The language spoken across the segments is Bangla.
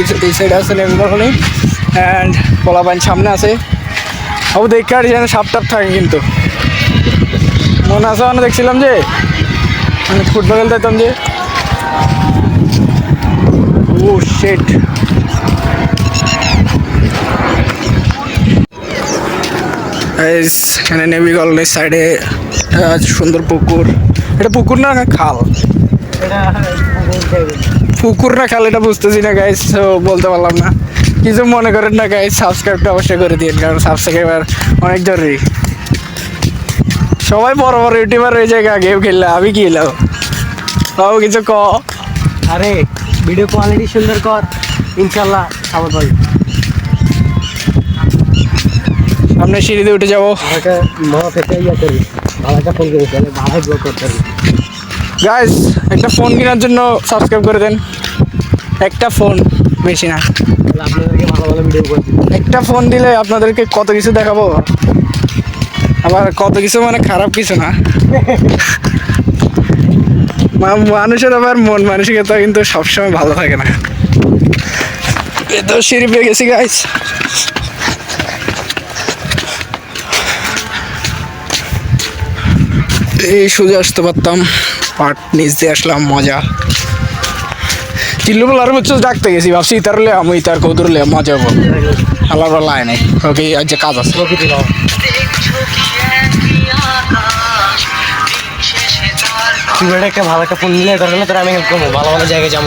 এই সাইডে আছে নেভি কলোনি অ্যান্ড পোলাপাইন সামনে আছে। আবু দেখে আর যেন সাপ টাপ থাকে কিন্তু। মনে আছে মানে দেখছিলাম যে আমি ফুটবল খেলতে যেতাম যে। ও শেট এখানে নেভি কলোনির সাইডে সুন্দর পুকুর। এটা পুকুর না, খাল? পুকুর না খাল এটা বুঝতেছি না গাইস বলতে পারলাম না। কিছু মনে করেন না গাইস সাবস্ক্রাইবটা অবশ্যই করে দিন কারণ সাবস্ক্রাইবার অনেক জরুরি। সবাই বড় বড় ইউটিউবার যায় গেম খেললে আমি কি এলাম বাবু কিছু ক? আরে ভিডিও কোয়ালিটি সুন্দর কর ইনশাল্লাহ সাপোর্ট পাবি। সামনে সিঁড়িতে উঠে যাব। একটা ফোন করি ব্লগ করতে গাইস একটা ফোন কেনার জন্য সাবস্ক্রাইব করে দেন। একটা ফোন বেশি না। একটা ফোন দিলে আপনাদেরকে কত কিছু দেখাবো? আবার কত কিছু মানে খারাপ কিছু না। মানুষের আবার মন মানসিকতা কিন্তু সবসময় ভালো থাকে না। এ তো সিঁড়ি পেয়ে গেছি গাইস এই সোজা আসতে পারতাম। পাট নিচ দিয়ে আসলাম মজা। চিল্লু বলার মধ্যে ডাকতে গেছি ভাবছি ইতারলে আমি ইতার কৌতুরলে মজা হব আলাদা লাই নাই। ওকে আজ যে কাজ আছে। তুই একটা ভালো একটা ফোন নিলে দরকার তোর আমি হেল্প করব। ভালো ভালো জায়গায় যাব।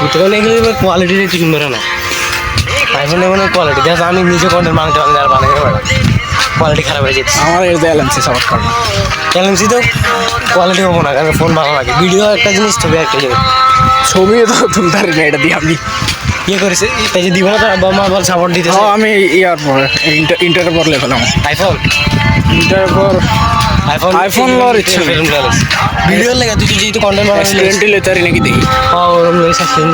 বুঝতে পারলে এগুলো কোয়ালিটি একটু সুন্দর না। আইফোন এমন কোয়ালিটি দেখ আমি নিজে কন্টেন্ট বানাতে পারি আর বানাতে পারি কোয়ালিটি খারাপ হয়ে যাচ্ছে। আমার এর দেয়াল আনছে সাপোর্ট করব চ্যালেঞ্জই তো কোয়ালিটি হব না কারণ ফোন ভালো লাগে। ভিডিও একটা জিনিস ছবি একটা জিনিস ছবি তো তুলতে পারি না এটা দিয়ে আমি ইয়ে করেছে তাই যে দিব না তার বাবা মা বল সাপোর্ট দিতেছে। হ্যাঁ আমি ইয়ার পর ইন্টার ইন্টারের পর লেখলাম। আইফোন ইন্টারের পর আইফোন iPhone লওয়ার ইচ্ছা নেই। ভিডিও লেগে তুই যেহেতু কন্টেন্ট বানাচ্ছিস অ্যাক্সিডেন্টই লেতে পারি নাকি দেখি। হ্যাঁ ওরকম লেগে সাসপেন্ড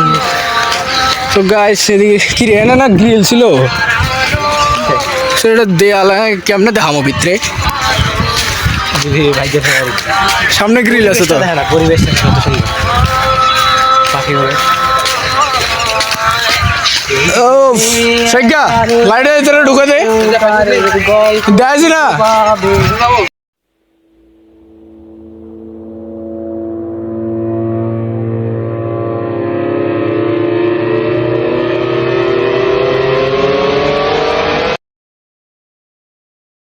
তো গাইস সেদিকে কি রে না না গ্রিল ছিল? সেটা দেয়াল হ্যাঁ, কেমনে দেখামো ভিতরে? যদি সামনে গ্রিল আছে তো। হ্যাঁ পরিবেশটা কত সুন্দর। পাখি করে ও লাইটের ভিতরে ঢুকে দে। দেয় না?